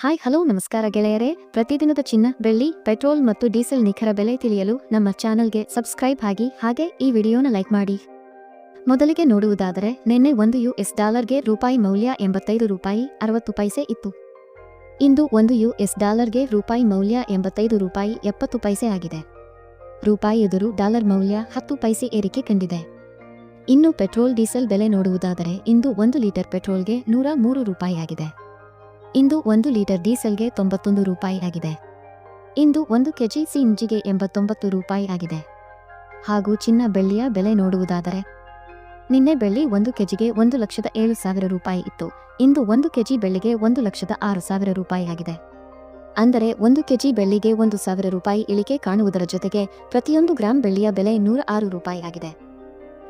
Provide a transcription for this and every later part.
Hi, hello, ನಮಸ್ಕಾರ ಗೆಳೆಯರೇ. ಪ್ರತಿದಿನದ ಚಿನ್ನ, ಬೆಳ್ಳಿ, ಪೆಟ್ರೋಲ್ ಮತ್ತು ಡೀಸೆಲ್ ನಿಖರ ಬೆಲೆ ತಿಳಿಯಲು ನಮ್ಮ ಚಾನಲ್ಗೆ ಸಬ್ಸ್ಕ್ರೈಬ್ ಆಗಿ, ಹಾಗೆ ಈ ವಿಡಿಯೋನ ಲೈಕ್ ಮಾಡಿ. ಮೊದಲಿಗೆ ನೋಡುವುದಾದರೆ, ನಿನ್ನೆ ಒಂದು ಯು ಎಸ್ ಡಾಲರ್ಗೆ ರೂಪಾಯಿ ಮೌಲ್ಯ ಎಂಬತ್ತೈದು ರೂಪಾಯಿ ಅರವತ್ತು ಪೈಸೆ ಇತ್ತು. ಇಂದು ಒಂದು ಯು ಎಸ್ ಡಾಲರ್ಗೆ ರೂಪಾಯಿ ಮೌಲ್ಯ ಎಂಬತ್ತೈದು ರೂಪಾಯಿ ಎಪ್ಪತ್ತು ಪೈಸೆ ಆಗಿದೆ. ರೂಪಾಯಿ ಎದುರು ಡಾಲರ್ ಮೌಲ್ಯ ಹತ್ತು ಪೈಸೆ ಏರಿಕೆ ಕಂಡಿದೆ. ಇನ್ನು ಪೆಟ್ರೋಲ್, ಡೀಸೆಲ್ ಬೆಲೆ ನೋಡುವುದಾದರೆ, ಇಂದು ಒಂದು ಲೀಟರ್ ಪೆಟ್ರೋಲ್ಗೆ ನೂರ ಮೂರು ರೂಪಾಯಿ ಆಗಿದೆ. ಇಂದು ಒಂದು ಲೀಟರ್ ಡೀಸೆಲ್ಗೆ ತೊಂಬತ್ತೊಂದು ರೂಪಾಯಿ ಆಗಿದೆ. ಇಂದು ಒಂದು ಕೆಜಿ ಸಿಂಜಿಗೆ ಎಂಬತ್ತೊಂಬತ್ತು ರೂಪಾಯಿ ಆಗಿದೆ. ಹಾಗೂ ಚಿನ್ನ ಬೆಳ್ಳಿಯ ಬೆಲೆ ನೋಡುವುದಾದರೆ, ನಿನ್ನೆ ಬೆಳ್ಳಿ ಒಂದು ಕೆಜಿಗೆ ಒಂದು ಲಕ್ಷದ ಏಳು ಸಾವಿರ ರೂಪಾಯಿ ಇತ್ತು. ಇಂದು ಒಂದು ಕೆಜಿ ಬೆಳ್ಳಿಗೆ ಒಂದು ಲಕ್ಷದ ಆರು ಸಾವಿರ ರೂಪಾಯಿ ಆಗಿದೆ. ಅಂದರೆ ಒಂದು ಕೆಜಿ ಬೆಳ್ಳಿಗೆ ಒಂದು ಸಾವಿರ ರೂಪಾಯಿ ಇಳಿಕೆ ಕಾಣುವುದರ ಜೊತೆಗೆ ಪ್ರತಿಯೊಂದು ಗ್ರಾಂ ಬೆಳ್ಳಿಯ ಬೆಲೆ ನೂರ ಆರು ರೂಪಾಯಿ ಆಗಿದೆ.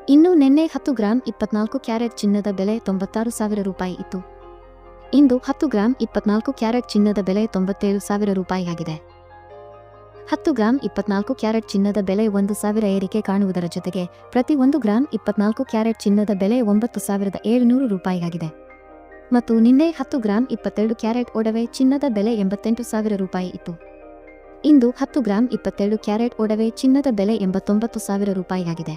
ಇನ್ನು ನಿನ್ನೆ ಹತ್ತು ಗ್ರಾಂ ಇಪ್ಪತ್ನಾಲ್ಕು ಕ್ಯಾರೆಟ್ ಚಿನ್ನದ ಬೆಲೆ ತೊಂಬತ್ತಾರು ಸಾವಿರ ರೂಪಾಯಿ ಇತ್ತು. ಇಂದು ಹತ್ತು ಗ್ರಾಂ ಇಪ್ಪತ್ನಾಲ್ಕು ಕ್ಯಾರೆಟ್ ಚಿನ್ನದ ಬೆಲೆ ತೊಂಬತ್ತೇಳು ಸಾವಿರ ರೂಪಾಯಿ ಆಗಿದೆ. ಹತ್ತು ಗ್ರಾಂ ಇಪ್ಪತ್ನಾಲ್ಕು ಕ್ಯಾರೆಟ್ ಚಿನ್ನದ ಬೆಲೆ ಒಂದು ಸಾವಿರ ಏರಿಕೆ ಕಾಣುವುದರ ಜೊತೆಗೆ ಪ್ರತಿ ಒಂದು ಗ್ರಾಂ ಇಪ್ಪತ್ನಾಲ್ಕು ಕ್ಯಾರೆಟ್ ಚಿನ್ನದ ಬೆಲೆ ಒಂಬತ್ತು ಸಾವಿರದ ಏಳುನೂರು ರೂಪಾಯಿ ಆಗಿದೆ. ಮತ್ತು ನಿನ್ನೆ ಹತ್ತು ಗ್ರಾಂ ಇಪ್ಪತ್ತೆರಡು ಕ್ಯಾರೆಟ್ ಒಡವೆ ಚಿನ್ನದ ಬೆಲೆ ಎಂಬತ್ತೆಂಟು ಸಾವಿರ ರೂಪಾಯಿ ಇತ್ತು. ಇಂದು ಹತ್ತು ಗ್ರಾಂ ಇಪ್ಪತ್ತೆರಡು ಕ್ಯಾರೆಟ್ ಒಡವೆ ಚಿನ್ನದ ಬೆಲೆ ಎಂಬತ್ತೊಂಬತ್ತು ಸಾವಿರ ರೂಪಾಯಿ ಆಗಿದೆ.